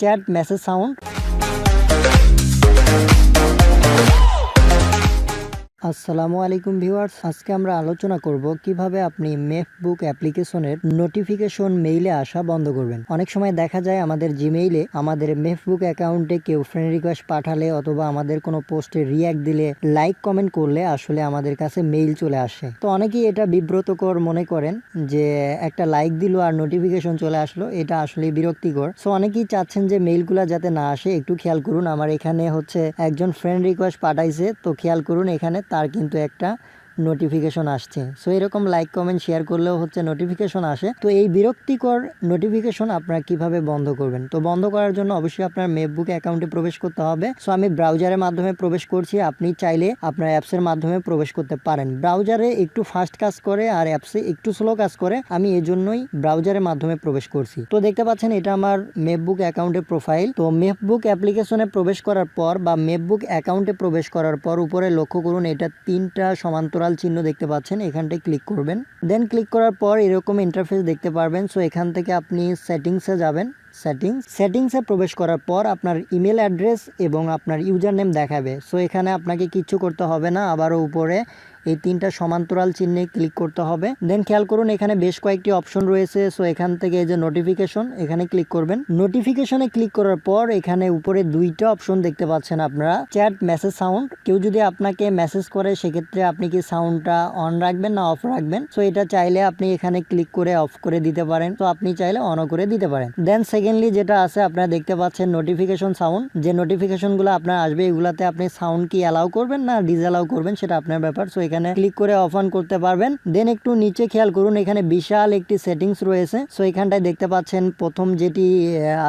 Chat message sound আসসালামু আলাইকুম viewers, আজকে আমরা আলোচনা করব কীভাবে আপনি মেফবুক অ্যাপ্লিকেশনের নোটিফিকেশন মেইলে আসা বন্ধ করবেন। অনেক সময় দেখা যায় আমাদের জিমেইলে আমাদের মেফবুক অ্যাকাউন্টে কেউ ফ্রেন্ড রিকোয়েস্ট পাঠালে অথবা আমাদের কোনো পোস্টে রিয়াক্ট দিলে লাইক কমেন্ট করলে আসলে আমাদের কাছে মেইল চলে আসে। তো অনেকেই এটা বিব্রতকর মনে করেন যে একটা লাইক দিল আর নোটিফিকেশন চলে আসলো, এটা আসলে বিরক্তিকর। সো অনেকেই চাচ্ছেন যে মেইলগুলো যাতে না আসে, একটু খেয়াল করুন। আমার এখানে হচ্ছে একজন ফ্রেন্ড রিকোয়েস্ট পাঠাইছে, তো খেয়াল করুন এখানে তার কিন্তু একটা নোটিফিকেশন আসছে। সো এরকম লাইক কমেন্ট শেয়ার করলেও হচ্ছে নোটিফিকেশন আসে। তো এই বিরক্তিকর নোটিফিকেশন আপনারা কীভাবে বন্ধ করবেন? তো বন্ধ করার জন্য অবশ্যই আপনার মেকবুক অ্যাকাউন্টে প্রবেশ করতে হবে। সো আমি ব্রাউজারের মাধ্যমে প্রবেশ করছি। আপনি চাইলে আপনার অ্যাপসের মাধ্যমে প্রবেশ করতে পারেন। ব্রাউজারে একটু ফাস্ট কাজ করে আর অ্যাপসে একটু স্লো কাজ করে। আমি এজন্যই ব্রাউজারের মাধ্যমে প্রবেশ করছি। তো দেখতে পাচ্ছেন, এটা আমার মেকবুক অ্যাকাউন্টের প্রোফাইল তো মেকবুক অ্যাপ্লিকেশনে প্রবেশ করার পর বা মেকবুক অ্যাকাউন্টে প্রবেশ করার পর উপরে লক্ষ্য করুন, এটা তিনটা সমান্তরাল চিহ্ন দেখতে পাচ্ছেন, এখানটায় ক্লিক করবেন। দেন ক্লিক করার পর এরকম ইন্টারফেস দেখতে পারবেন। সো এখান থেকে আপনি সেটিংসে যাবেন। সেটিংস সেটিংসে প্রবেশ করার পর আপনার ইমেল অ্যাড্রেস এবং আপনার ইউজার নেম দেখাবে। সো এখানে আপনাকে কিচ্ছু করতে হবে না, আবারও উপরে এই তিনটা সমান্তরাল চিহ্নে ক্লিক করতে হবে। দেন খেয়াল করুন, এখানে বেশ কয়েকটি অপশন রয়েছে। সো এখান থেকে যে নোটিফিকেশন এখানে ক্লিক করবেন। নোটিফিকেশনে ক্লিক করার পর এখানে উপরে দুইটা অপশন দেখতে পাচ্ছেন আপনারা। চ্যাট মেসেজ সাউন্ড কেউ যদি আপনাকে মেসেজ করে, সেক্ষেত্রে আপনি কি সাউন্ডটা অন রাখবেন না অফ রাখবেন? সো এটা চাইলে আপনি এখানে ক্লিক করে অফ করে দিতে পারেন। তো আপনি চাইলে অনও করে দিতে পারেন। দেন সেকেন্ডলি যেটা আছে, আপনারা দেখতে পাচ্ছেন নোটিফিকেশন সাউন্ড যে নোটিফিকেশনগুলো আপনার আসবে, এগুলাতে আপনি সাউন্ড কি অ্যালাউ করবেন না ডিসঅ্যালাউ করবেন সেটা আপনার ব্যাপার। সো এখানে ক্লিক করে অফ অন করতে পারবেন। দেন একটু নিচে খেয়াল করুন, এখানে বিশাল একটি সেটিংস রয়েছে। সো এখানটায় দেখতে পাচ্ছেন প্রথম যেটি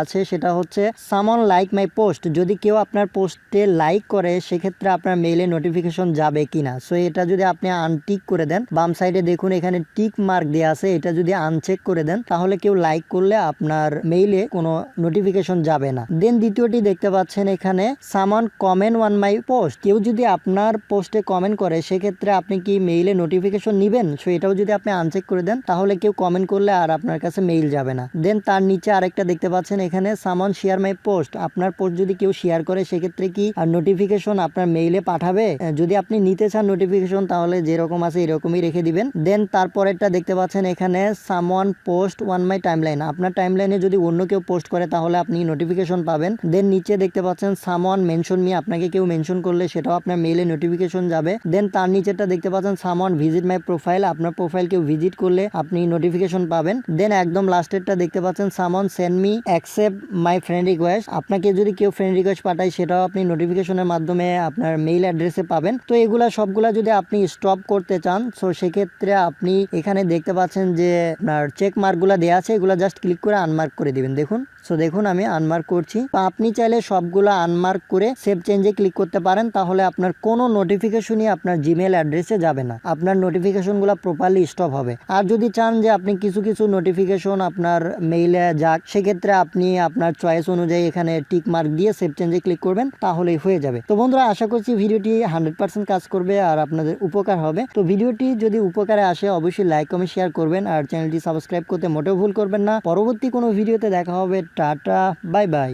আছে সেটা হচ্ছে সামন লাইক মাই পোস্ট যদি কেউ আপনার পোস্টে লাইক করে, সেক্ষেত্রে আপনার মেইলে নোটিফিকেশন যাবে কিনা। সো এটা যদি আপনি আনটিক করে দেন, বাম সাইডে দেখুন এখানে টিক মার্ক দেওয়া আছে। এটা যদি আনচেক করে দেন, তাহলে কেউ লাইক করলে আপনার মেইলে কোনো নোটিফিকেশন যাবে না। দেন দ্বিতীয়টি দেখতে পাচ্ছেন এখানে সামন কমেন্ট ওয়ান মাই পোস্ট কেউ যদি আপনার পোস্টে কমেন্ট করে, সেক্ষেত্রে আপনি কি মেইলে নোটিফিকেশন নেবেন? সো এটাও যদি আপনি আনচেক করে দেন, তাহলে কেউ কমেন্ট করলে আর আপনার কাছে মেইল যাবে না। দেন তার নিচে আরেকটা দেখতে পাচ্ছেন এখানে সামন শেয়ার মাই পোস্ট আপনার পোস্ট যদি কেউ শেয়ার করে, সেক্ষেত্রে কি আর নোটিফিকেশন আপনার মেইলে পাঠাবে? যদি আপনি নিতে চান নোটিফিকেশন তাহলে যেরকম আছে এরকমই রেখে দিবেন। দেন তারপরেরটা দেখতে পাচ্ছেন এখানে someone post on my timeline আপনার টাইমলাইনে যদি অন্য কেউ পোস্ট করে তাহলে আপনি নোটিফিকেশন পাবেন। দেন নিচে দেখতে পাচ্ছেন সামওয়ান মেনশন মি আপনাকে কেউ মেনশন করলে সেটাও আপনার মেইলে নোটিফিকেশন যাবে। দেন তার নিচেরটা দেখতে পাচ্ছেন সামওয়ান ভিজিট মাই প্রোফাইল আপনার প্রোফাইল কেউ ভিজিট করলে আপনি নোটিফিকেশন পাবেন। দেন একদম লাস্টেরটা দেখতে পাচ্ছেন someone send me accept my friend request আপনাকে যদি কেউ ফ্রেন্ড রিকোয়েস্ট পাঠায় সেটাও আপনি নোটিফিকেশনের মাধ্যমে আপনার মেইল অ্যাড্রেসে পাবেন। তো এগুলা সবগুলা যদি আপনি স্টপ করতে চান সো সেক্ষেত্রে আপনি এখানে দেখতে পাচ্ছেন যে আপনার চেক মার্কগুলো দেওয়া আছে, এগুলো জাস্ট ক্লিক করে আনমার্ক করে দিবেন। দেখুন। সো দেখুন, আমি আনমার্ক করছি। তো আপনি চাইলে সবগুলো আনমার্ক করে সেভ চেঞ্জে ক্লিক করতে পারেন, তাহলে আপনার কোনো নোটিফিকেশনই আপনার জিমেল অ্যাড্রেসে যাবে না। আপনার নোটিফিকেশনগুলো প্রপারলি স্টপ হবে। আর যদি চান যে আপনি কিছু কিছু নোটিফিকেশন আপনার মেইলে যাক, সেক্ষেত্রে আপনি আপনার চয়েস অনুযায়ী এখানে টিক মার্ক দিয়ে সেভ চেঞ্জে ক্লিক করবেন, তাহলেই হয়ে যাবে। তো বন্ধুরা, আশা করছি ভিডিওটি হান্ড্রেড পার্সেন্ট কাজ করবে আর আপনাদের উপকার হবে। তো ভিডিওটি যদি উপকারে আসে, অবশ্যই লাইক কমেন্ট শেয়ার করবেন। আর চ্যানেলটি সাবস্ক্রাইব করতে মোটেও ভুল করবেন না। পরবর্তী কোনো ভিডিওতে দেখা হবে। Tata bye bye